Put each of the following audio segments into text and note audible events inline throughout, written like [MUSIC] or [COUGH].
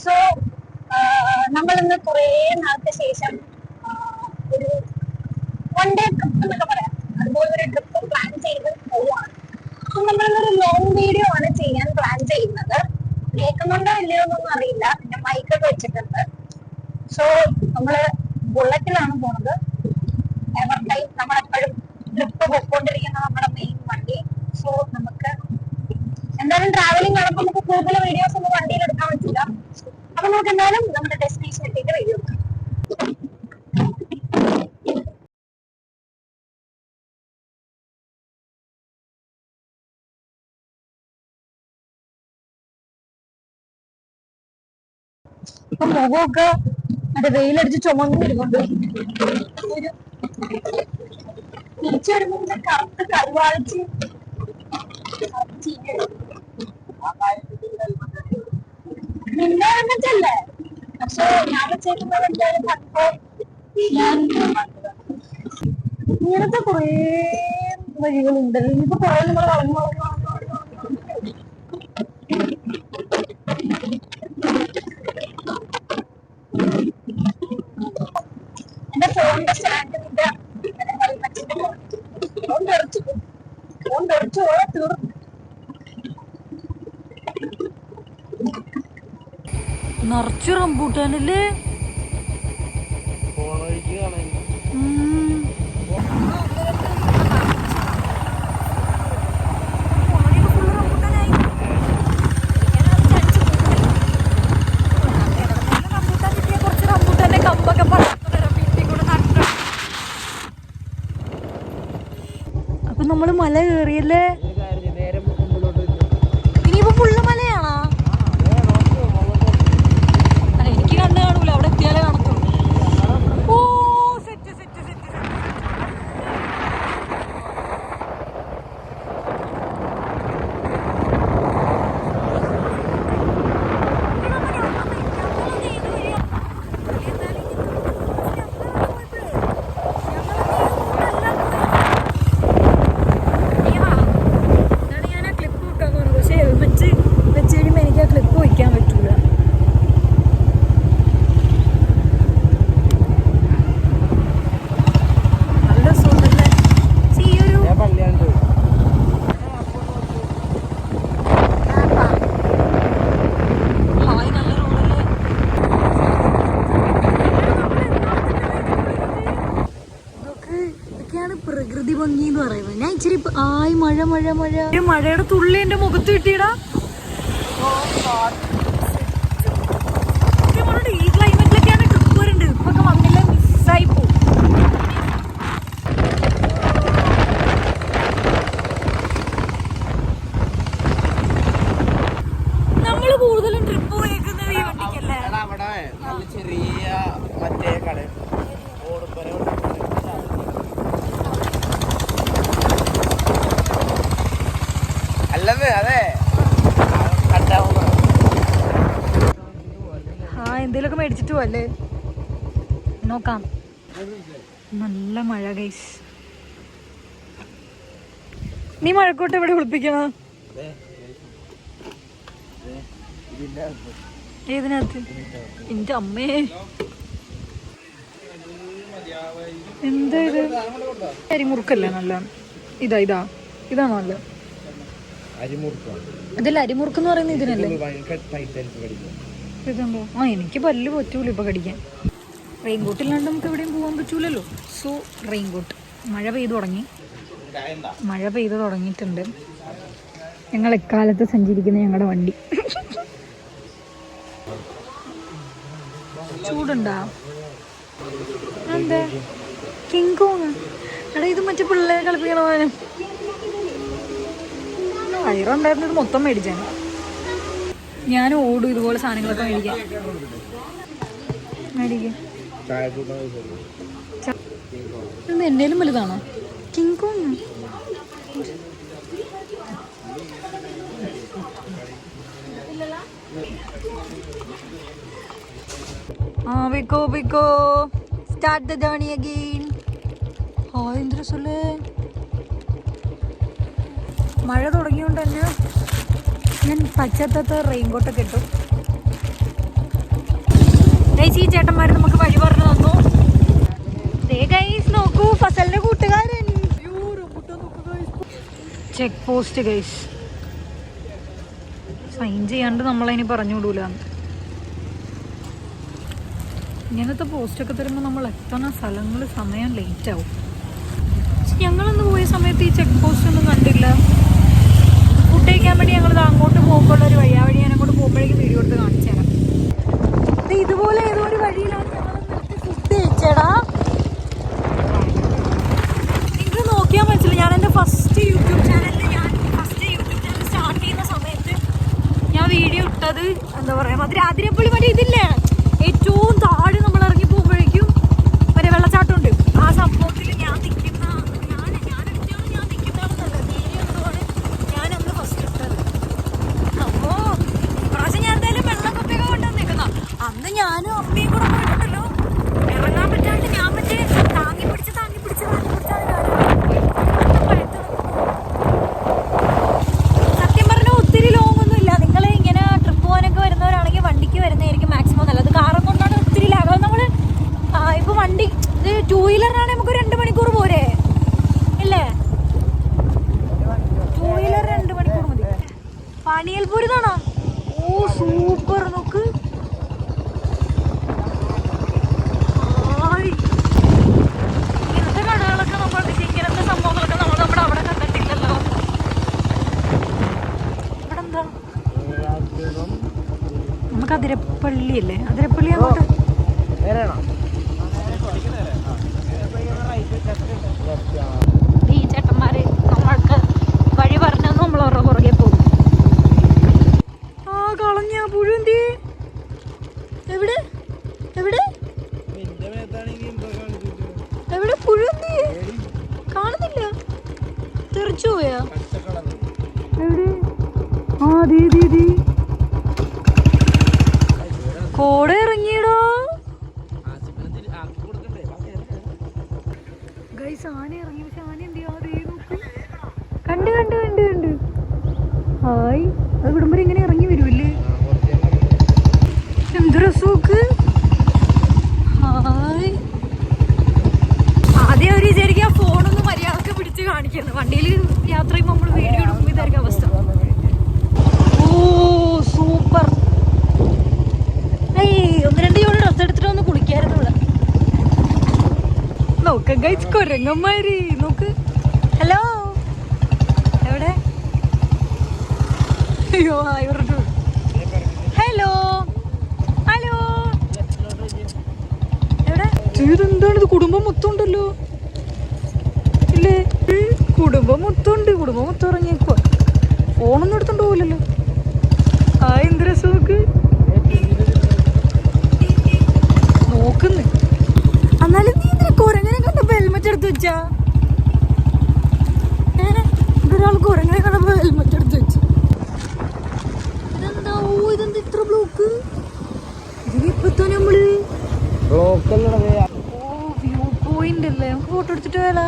So നമ്മൾ ഇന്ന് കുറേ നാളത്തെ ശേഷം ഒരു വൺ ഡേ ട്രിപ്പ് എന്നൊക്കെ പറയാം. അതുപോലെ ഒരു ട്രിപ്പ് പ്ലാൻ ചെയ്ത് പോവാണ്. അപ്പൊ നമ്മളിന്നൊരു ലോങ് വീഡിയോ ആണ് ചെയ്യാൻ പ്ലാൻ ചെയ്യുന്നത്. കേൾക്കുന്നുണ്ടോ ഇല്ലയോ എന്നൊന്നും അറിയില്ല. പിന്നെ മൈക്കൊക്കെ വെച്ചിട്ടുണ്ട്. സോ നമ്മൾ ബുള്ളറ്റിലാണ് പോണത്. എവർ ടൈം നമ്മളെപ്പോഴും ട്രിപ്പ് പോയിക്കൊണ്ടിരിക്കുന്ന നമ്മുടെ മെയിൻ വണ്ടി. സോ നമുക്ക് എന്തായാലും ട്രാവലിംഗ് കാണുമ്പോൾ നമുക്ക് കൂടുതൽ വീഡിയോസ് ഒന്നും വണ്ടിയിൽ എടുക്കാൻ പറ്റില്ല അപ്പൊ നമുക്ക് എന്തായാലും നമ്മുടെ ഡെസ്റ്റിനേഷൻ എത്തിയിട്ട് വീഡിയോ എടുക്കാം. ഇപ്പൊ മുഖമൊക്കെ മറ്റേ വെയിലടിച്ച് ചുമന്നു വരുന്നുണ്ട്. തിരിച്ചു വരുമ്പോ കറുത്ത് കരുവാളിച്ച് നിന്നെ വെച്ചിട്ടല്ലേ പക്ഷെ ഞാൻ വെച്ചേക്കുന്നത് ഇങ്ങനത്തെ കൊറേ വഴികളുണ്ട് ഇനിയിപ്പോ കൊറേ നമ്മൾ വളഞ്ഞു ഫോണിന്റെ സ്റ്റാൻഡിന്റെ ഫോൺ തെറിച്ചു ഫോൺ തെറിച്ചു ഓളെ നിറച്ച് റംബൂട്ടാനല്ലേ. അപ്പൊ നമ്മൾ മല കയറിയല്ലേ. ഇനിയിപ്പോ ഫുള്ള് മലയാണോ ഏ, നോക്ക്, മുകളിലോട്ട് വെച്ചു. അല്ല, എനിക്ക് കണ്ണ് കാണൂല അവിടെ എത്തിയാലേ കാണത്തുള്ളൂ ഓ സെറ്റ് സെറ്റ് സെറ്റ് പക്ഷേ ഹെൽമെറ്റ് വെച്ച് കഴിയുമ്പോൾ എനിക്ക് ആ ക്ലിപ്പ് വയ്ക്കാൻ പറ്റൂല നല്ല സുഖല്ലേ ഈ ഒരു ഞാൻ പള്ളിയാണ്ട് ഹായ് നല്ല റോഡല്ലേ ഇതൊക്കെ ഇതൊക്കെയാണ് പ്രകൃതി ഭംഗി എന്ന് പറയുന്നത് ഞാൻ ഇച്ചിരി ഇപ്പൊ- ആയ് മഴ മഴ മഴ. മഴയുടെ തുള്ളി എന്റെ മുഖത്ത് കിട്ടിയടാ ഈ ക്ലൈമറ്റിലൊക്കെയാണ് ട്രിപ്പ് വരുന്നുണ്ട് ഇപ്പൊക്കെ വന്നില്ല മിസ്സായി പോകും നമ്മൾ കൂടുതലും ട്രിപ്പ് പോയേക്കുന്നത് ഈ വണ്ടിക്കല്ലേ എടാ, അവിടെ നല്ല ചെറിയ മറ്റേ കട ഓടുമ്പര അല്ലെന്ന് അതെ കണ്ടാവുന്ന ആ പോവല്ലേ? നോക്കാം. നല്ല മഴ ഗൈസ് നീ മഴക്കോട്ട് എവിടെ കുളിപ്പിക്കണ? ഏതിനകത്ത്? എന്റെ അമ്മേ. എന്താ ഇത്? അരിമുറുക്കല്ലേ നല്ല? ഇതാ ഇതാ. ഇതാണോ നല്ല? ഇതിൽ അരിമുറുക്ക് എന്ന് പറയുന്നത് ഇതിനല്ലേ? ആ എനിക്ക് പല്ല് പറ്റൂല ഇപ്പൊ കടിക്കാൻ. റെയിൻകോട്ട് ഇല്ലാണ്ട് നമുക്ക് എവിടെയും പോകാൻ പറ്റൂലല്ലോ. So raincoat. മഴ പെയ്തു തുടങ്ങി. മഴ പെയ്തു തുടങ്ങിയിട്ടുണ്ട്. ഞങ്ങൾ എക്കാലത്ത് സഞ്ചരിക്കുന്ന ഞങ്ങളുടെ വണ്ടി. ചൂടുണ്ടാ? എന്താ? കിങ്കോങ് ഇത് മറ്റേ പിള്ളേരെ കളിപ്പിക്കണ പോലെ. വയറുണ്ടായിരുന്നത് മൊത്തം മേടിച്ചാണ് ഞാൻ ഓടും ഇതുപോലെ സാധനങ്ങളൊക്കെ മേടിക്കാം. കൂട്ടാൻ ഇത് എന്നേലും വലുതാണോ? കിങ് കോങ് ആ Vicco Vicco. Start the journey again ഹോ എന്ത് രസല്ലേ മഴ തുടങ്ങിയോണ്ട് തന്നെ ഞാൻ പച്ചത്തത്ത് റെയിൻകോട്ടൊക്കെ ഇട്ടു. ഗൈസ് ഈ ചേട്ടന്മാർ നമുക്ക് വഴി പറഞ്ഞു തന്നു. ഗൈസ് നോക്കൂ ഫസലിന്റെ കൂട്ടുകാരൻ. Check post guys. സൈൻ ചെയ്യാണ്ട് നമ്മളതിന് പറഞ്ഞു വിടൂല. ഇങ്ങനത്തെ പോസ്റ്റൊക്കെ തരുമ്പോൾ നമ്മൾ എത്തണ സ്ഥലങ്ങൾ സമയം ലേറ്റ് ആവും. ഞങ്ങളൊന്ന് പോയ സമയത്ത് ഈ ചെക്ക് പോസ്റ്റ് ഒന്നും കണ്ടില്ല. ഫുഡ് കഴിക്കാൻ വേണ്ടി ഞങ്ങൾ അങ്ങോട്ട് പോകുമ്പോൾ ഒരു വഴി ആ വഴി ഞാൻ അങ്ങോട്ട് പോകുമ്പോഴേക്കും വീഡിയോ എടുത്ത് കാണിച്ചു തരാം ദേ ഇതുപോലെ ഏതോ ഒരു വഴിയിലാണ് ഞങ്ങൾ ഫുഡ് കഴിച്ചേടാ ഇത് നോക്കിയാൽ മനസ്സിലായി ഞാൻ എന്റെ ഫസ്റ്റ് യൂട്യൂബ് ചാനലിൽ ഞാൻ ഫസ്റ്റ് യൂട്യൂബ് ചാനൽ സ്റ്റാർട്ട് ചെയ്യുന്ന സമയത്ത് ഞാൻ വീഡിയോ ഇട്ടത് എന്താ പറയാ മറ്റേ ആതിരപ്പള്ളി മറ്റേ ഇതില്ലേ ഏറ്റവും താഴെ നമ്മൾ ഇറങ്ങി പോകുമ്പോഴേക്കും മറ്റേ വെള്ളച്ചാട്ടമുണ്ട് ആ സംഭവത്തിൽ ഞാൻ നിൽക്കുന്ന ഞാൻ ഞാൻ എടുത്തതാണ് ഞാൻ നിൽക്കുന്നതാണെന്നല്ല വീഡിയോ എന്തുവാണ് ഞാൻ അന്ന് ഫസ്റ്റ് ഇട്ടത് അപ്പോ ഇപ്രാവശ്യം ഞാൻ എന്തായാലും വെള്ളക്കൊക്കെ കൊണ്ടാണ് നിൽക്കുന്ന അന്ന് ഞാനും അമ്മയും കൂടെ പോയിട്ടുണ്ടല്ലോ ഇറങ്ങാൻ പറ്റാണ്ട് ഞാൻ മറ്റേ താങ്ങി പിടിച്ച് താങ്ങി പിടിച്ച് താങ്ങി പിടിച്ചാണ് ഞാൻ പഴുത്ത് സത്യം പറഞ്ഞാൽ ഒത്തിരി ലോങ് ഒന്നും ഇല്ല നിങ്ങൾ ഇങ്ങനെ ട്രിപ്പ് പോകാനൊക്കെ വരുന്നവരാണെങ്കിൽ വണ്ടിക്ക് വരുന്നതായിരിക്കും മാക്സിമം നല്ലത് കാറും കൊണ്ടാണ് ഒത്തിരി ലാഭം നമ്മൾ ഇപ്പൊ വണ്ടി ഇത് ടൂ വീലറിനാണെങ്കിൽ നമുക്ക് രണ്ട് മണിക്കൂർ പോരെ ഇല്ലേ ടൂ വീലർ രണ്ട് മണിക്കൂർ മതി പണിയൽപൂരിതാണോ ഓ സൂപ്പർ നോക്ക് ഹായ്. ഇങ്ങനത്തെ കടകളൊക്കെ നമ്മൾ ഇങ്ങനത്തെ സംഭവങ്ങളൊക്കെ നമ്മൾ നമ്മുടെ അവിടെ ഓ സൂപ്പർ എന്താ നമുക്ക് അതിരപ്പള്ളി അല്ലേ അതിരപ്പള്ളി അങ്ങോട്ട് ഈ ചേട്ടന്മാര് നമ്മൾക്ക് വഴി പറഞ്ഞു നമ്മൾ അവരുടെ പുറകെ പോകും ആ കളഞ്ഞ പുഴുന്തി എവിടെ എവിടെ എവിടെ പുഴുന്തി കാണുന്നില്ല തെറിച്ചു പോയാ എവിടെ ആ ദീ ദീ ദീ കോട ഇറങ്ങിയടോ. ഗൈസ് ആന ഇറങ്ങി. പക്ഷെ ആന എന്ത് ദേ നോക്ക്. കണ്ട് കണ്ട് കണ്ട് കണ്ട്. ഹായ്. അത് വിടുമ്പോൾ ഇങ്ങനെ ഇറങ്ങി വരുമല്ലേ എന്ത് രസമൊക്കെ ഹായ്. ആദ്യം അവർ വിചാരിക്കുക ഫോണൊന്ന് മര്യാദയ്ക്ക് പിടിച്ച് കാണിക്കുന്നു വണ്ടിയിൽ യാത്ര ചെയ്യുമ്പോൾ നമ്മൾ വീഡിയോ എടുക്കുമ്പോൾ ഇതായിരിക്കും അവസ്ഥ. ഓ സൂപ്പർ ഏയ് ഒന്ന് രണ്ട് ജോഡി ഡ്രസ് എടുത്തിട്ട് ഒന്ന് കുളിക്കായിരുന്നു ഇവിടെ നോക്ക ഗൈസ് കൊരങ്ങന്മാര്. നോക്ക്. ഹലോ എവിടെ? അയ്യോ ഇവരുടെ ഹലോ ഹലോ എവിടെ? ഇതെന്താണ് ഇത് കുടുംബം മൊത്തം ഉണ്ടല്ലോ ഇല്ലേ? കുടുംബം മൊത്തം ഉണ്ട് കുടുംബം മൊത്തം ഇറങ്ങിയേക്കുവാ ഫോണൊന്നും എടുത്തോണ്ട് പോവില്ലല്ലോ ആ എന്ത് രസമൊക്കെ നോക്കുന്നു എന്നാലും നീ ഇതിന് കുരങ്ങനെ കണ്ടപ്പോ ഹെൽമെറ്റ് എടുത്ത് വെച്ചാ? ഇതൊരാൾ കുരങ്ങനെ കണ്ടപ്പോ ഹെൽമെറ്റ് എടുത്ത് വെച്ചു. ഇതെന്താ? ഓ ഇതെന്താ ഇത്ര ബ്ലോക്ക് ഇതിനിപ്പത്തോ നമ്മൾ? ഓ വ്യൂ പോയിന്റ് അല്ലേ? നമുക്ക് ഫോട്ടോ എടുത്തിട്ട് പോയാലോ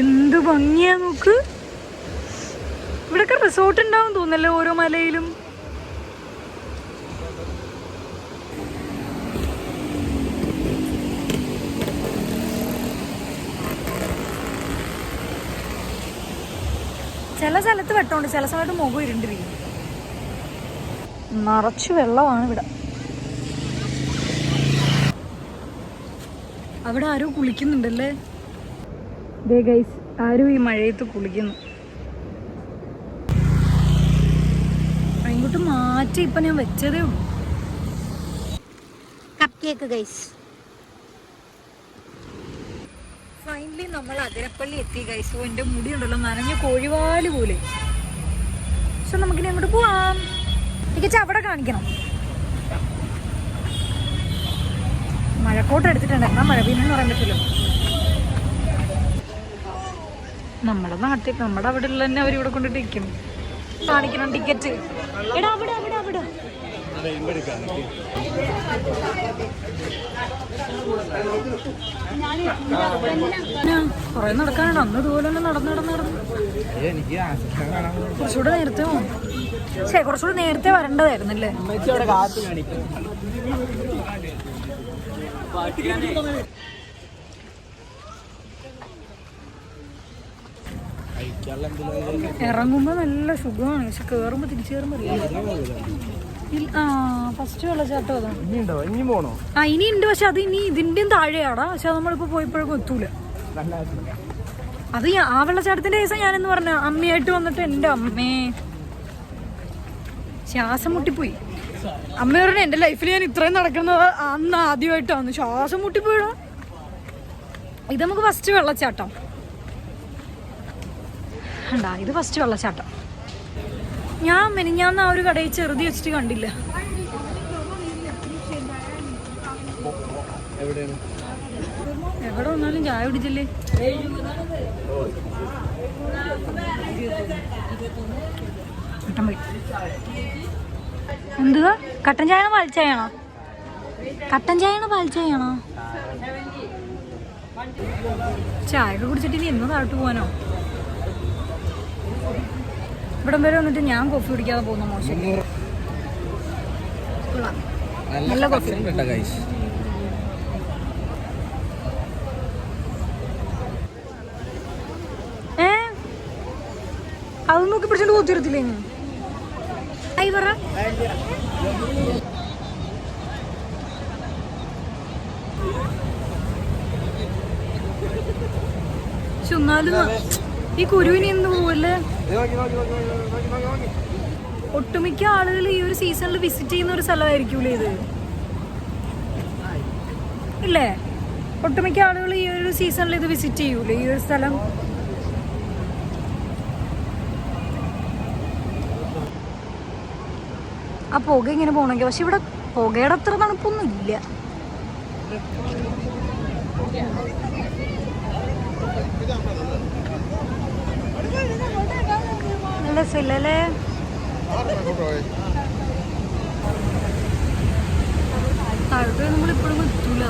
എന്ത് ഭംഗിയാ ഇവിടൊക്കെ തോന്നല്ലേ ഓരോ മലയിലും? ചില സ്ഥലത്ത് വെട്ടമുണ്ട് ചില സ്ഥലത്ത് മുഖം ഇരുണ്ടിരിക്കും. നിറച്ച് വെള്ളമാണ് ഇവിടെ. അവിടെ ആരോ കുളിക്കുന്നുണ്ടല്ലേ? ദേ ഗൈസ് ആരും ഈ മഴയത്ത് കുളിക്കുന്നു. മാറ്റി ഇപ്പൊ ഞാൻ വെച്ചതേ ഉള്ളൂ. കപ്പ് കേക്ക് ഗൈസ് ഫൈനലി നമ്മൾ അതിരപ്പള്ളി എത്തി ഗൈസ് എന്റെ എന്റെ മുടി ഉണ്ടല്ലോ നനഞ്ഞ കോഴിവാൽ പോലെ. പക്ഷെ നമുക്കിനി അങ്ങോട്ട് പോവാം. എനിക്ക് അവിടെ കാണിക്കണം. മഴക്കോട്ട് എടുത്തിട്ടുണ്ട്. എന്നാ മഴ പെയ്യുന്നു പറയാൻ പറ്റില്ല. നമ്മുടെ നാട്ടിൽ നമ്മുടെ അവിടെ ഉള്ള തന്നെ അവരിവിടെ കൊണ്ടിട്ട് ഇരിക്കും കാണിക്കണം ടിക്കറ്റ് എടാ അവിടെ. കുറെ നടക്കാനാണ് അന്ന് ഇതുപോലെ തന്നെ നടന്ന് നടന്ന് നടന്ന്. കുറച്ചുകൂടെ നേരത്തെ ശേ കുറച്ചുകൂടെ നേരത്തെ വരേണ്ടതായിരുന്നല്ലേ? ഇറങ്ങുമ്പോ നല്ല സുഖമാണ്. പക്ഷെ കേറുമ്പോ തിരിച്ചു കയറുമ്പോ ആ ഫസ്റ്റ് വെള്ളച്ചാട്ടം അതാണ് ഇനി ഉണ്ടോ പോണോ? ആ ഇനി ഉണ്ട് പക്ഷെ അത് ഇനി ഇതിന്റെയും താഴെയാടാ. പക്ഷെ നമ്മളിപ്പോ പോയപ്പോഴേക്കും എത്തൂല അത് ആ വെള്ളച്ചാട്ടത്തിന്റെ കേസാ ഞാനെന്ന് പറഞ്ഞ. അമ്മയായിട്ട് വന്നിട്ട് എന്റെ അമ്മേ. ശ്വാസം മുട്ടിപ്പോയി. അമ്മ പറഞ്ഞു എന്റെ ലൈഫിൽ ഞാൻ ഇത്രയും നടക്കുന്നത് അന്ന് ആദ്യമായിട്ടാണ് ശ്വാസം മുട്ടിപ്പോയിടാ. ഇത് നമുക്ക് ഫസ്റ്റ് വെള്ളച്ചാട്ടം. ഉണ്ടാ ഇത് ഫസ്റ്റ് വെള്ളച്ചാട്ടം. ഞാൻ മെനിഞ്ഞാന്ന് ആ ഒരു കടയിൽ ചെറുതി വെച്ചിട്ട് കണ്ടില്ല. എവിടെ വന്നാലും ചായ കുടിച്ചില്ലേ? കട്ടൻ പോയി. എന്തുവാ? കട്ടൻ ചായ പാൽ ചായയാണോ? കട്ടൻ ചായയാണ് പാൽ ചായയാണോ? ചായ ഒക്കെ കുടിച്ചിട്ട് ഇനി എന്ന് താഴോട്ട് പോകാനോ ഇവിടം വരെ വന്നിട്ട് ഞാൻ കോഫി കുടിക്കാതെ പോകുന്ന മോശം. നല്ല കോഫി ഏ? അത് നോക്കി പിടിച്ചോണ്ട് പോത്തിരത്തില്ലേ ആയി പറ. എന്നാലും ഈ കുരുവിന് എന്ത് പോവല്ലേ ഒട്ടുമിക്ക ആളുകൾ ഈ ഒരു സീസണിൽ വിസിറ്റ് ചെയ്യുന്ന ഒരു സ്ഥലമായിരിക്കൂലേ ഇത്? ഇല്ലേ? ഒട്ടുമിക്ക ആളുകൾ ഈ ഒരു സീസണിൽ ഇത് വിസിറ്റ് ചെയ്യൂലേ ഈ ഒരു സ്ഥലം? ആ പുക ഇങ്ങനെ പോണെങ്കിൽ പക്ഷെ ഇവിടെ പുകയുടെ അത്ര തണുപ്പൊന്നും ഇല്ല രസമില്ലല്ലേ താഴോട്ട് നമ്മളിപ്പോഴും എത്തൂല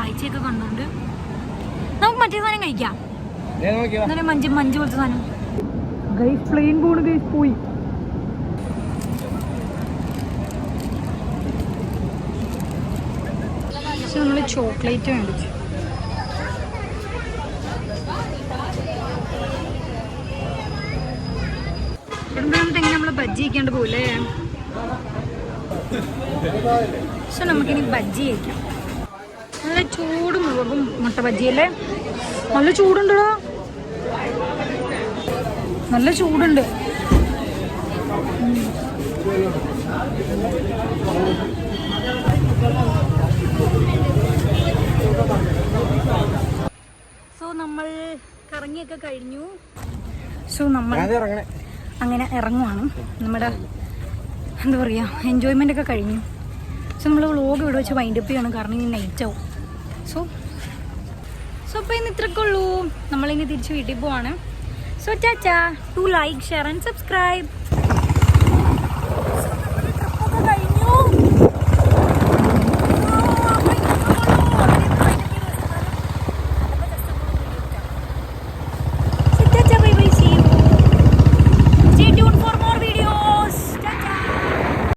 കാഴ്ചയൊക്കെ കണ്ടുകൊണ്ട് നമുക്ക് മറ്റേ സാധനം കഴിക്കാം. നോക്കിയോ എന്നാലും മഞ്ച് മഞ്ച് പോലത്തെ സാധനം. ഗൈസ് പ്ലെയിൻ പോണ് ഗൈസ് പോയി. നമ്മൾ ചോക്ലേറ്റ് മേടിച്ചു. എങ്ങനെ നമ്മൾ ബജ്ജി കഴിക്കാണ്ട് പോലെ [LAUGHS] പക്ഷെ നമുക്കിനി ബജ്ജി കഴിക്കാം. നല്ല ചൂട് മുളകും മുട്ട ബജിയല്ലേ നല്ല ചൂടുണ്ടോ നല്ല ചൂടുണ്ട്. സോ നമ്മൾ കറങ്ങിയൊക്കെ കഴിഞ്ഞു. സോ നമ്മൾ അങ്ങനെ ഇറങ്ങുവാണ്. നമ്മുടെ എന്താ പറയുക എൻജോയ്മെന്റ് ഒക്കെ കഴിഞ്ഞു. സോ നമ്മൾ വ്ളോഗ് ഇവിടെ വെച്ച് വൈൻഡപ്പ് ചെയ്യണം. കാരണം ഇനി നൈറ്റ് ആവും. സോ സോ അപ്പോൾ ഇന്ന് ഇത്രയൊക്കെ ഉള്ളൂ. നമ്മളിനി തിരിച്ച് വീട്ടിൽ പോവാണ്. സോ ചാച്ചാ to. Like share and subscribe